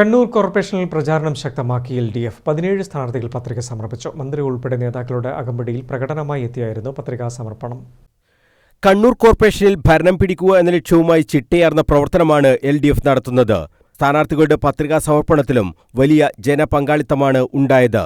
കണ്ണൂർ കോർപ്പറേഷനിൽ പ്രചാരണം ശക്തമാക്കി എൽ ഡി എഫ്. പതിനേഴ് സ്ഥാനാർത്ഥികൾ പത്രിക സമർപ്പിച്ചു. മന്ത്രി ഉൾപ്പെടെ നേതാക്കളുടെ അകമ്പടിയിൽ പ്രകടനമായി എത്തിയായിരുന്നു പത്രികാ സമർപ്പണം. കണ്ണൂർ കോർപ്പറേഷനിൽ ഭരണം പിടിക്കുക എന്ന ലക്ഷ്യവുമായി ചിട്ടയാർന്ന പ്രവർത്തനമാണ് എൽ ഡി എഫ് നടത്തുന്നത്. സ്ഥാനാർത്ഥികളുടെ പത്രികാ സമർപ്പണത്തിലും വലിയ ജനപങ്കാളിത്തമാണ് ഉണ്ടായത്.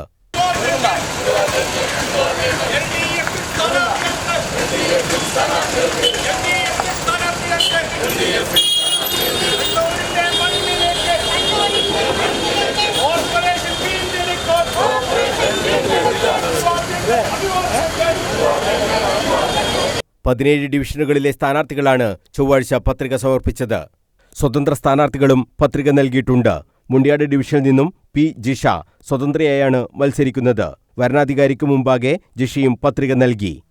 പതിനേഴ് ഡിവിഷനുകളിലെ സ്ഥാനാർത്ഥികളാണ് ചൊവ്വാഴ്ച പത്രിക സമർപ്പിച്ചത്. സ്വതന്ത്ര സ്ഥാനാർത്ഥികളും പത്രിക നൽകിയിട്ടുണ്ട്. മുണ്ടിയാട് ഡിവിഷനിൽ നിന്നും പി. ജിഷ സ്വതന്ത്രയായാണ് മത്സരിക്കുന്നത്. വരണാധികാരിക്ക് മുമ്പാകെ ജിഷയും പത്രിക നൽകി.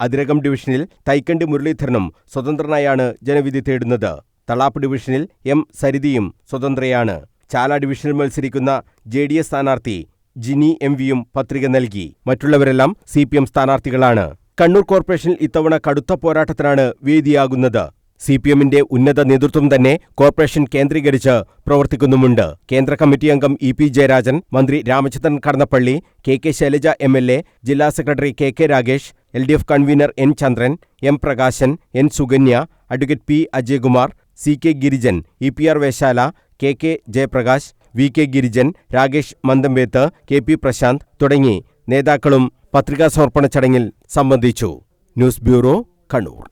അതിരകം ഡിവിഷനിൽ തൈക്കണ്ടി മുരളീധരനും സ്വതന്ത്രനായാണ് ജനവിധി തേടുന്നത്. തളാപ്പ് ഡിവിഷനിൽ എം. സരിതിയും സ്വതന്ത്രയാണ്. ചാല ഡിവിഷനിൽ മത്സരിക്കുന്ന ജെ ഡി എസ് സ്ഥാനാർത്ഥി ജിനി എം വിയും പത്രിക നൽകി. മറ്റുള്ളവരെല്ലാം സി പി എം സ്ഥാനാർത്ഥികളാണ്. കണ്ണൂർ കോർപ്പറേഷനിൽ ഇത്തവണ കടുത്ത പോരാട്ടത്തിനാണ് വേദിയാകുന്നത്. സി പി എമ്മിന്റെ ഉന്നത നേതൃത്വം തന്നെ കോർപ്പറേഷൻ കേന്ദ്രീകരിച്ച് പ്രവർത്തിക്കുന്നുമുണ്ട്. കേന്ദ്ര കമ്മിറ്റി അംഗം ഇ പി ജയരാജൻ മന്ത്രി Ramachandran Kadannappally K K Shailaja M L A ജില്ലാ secretary K K Ragesh L D F convener N Chandran M Prakashan N Sukanya advocate P Ajayakumar C K Girijan E P R Veshala K K Jayaprakash V K Girijan Rakesh Mandampeth K P Prashanth തുടങ്ങി നേതാക്കളും പത്രികാ സമർപ്പണ ചടങ്ങിൽ സംബന്ധിച്ചു. News bureau Kannur.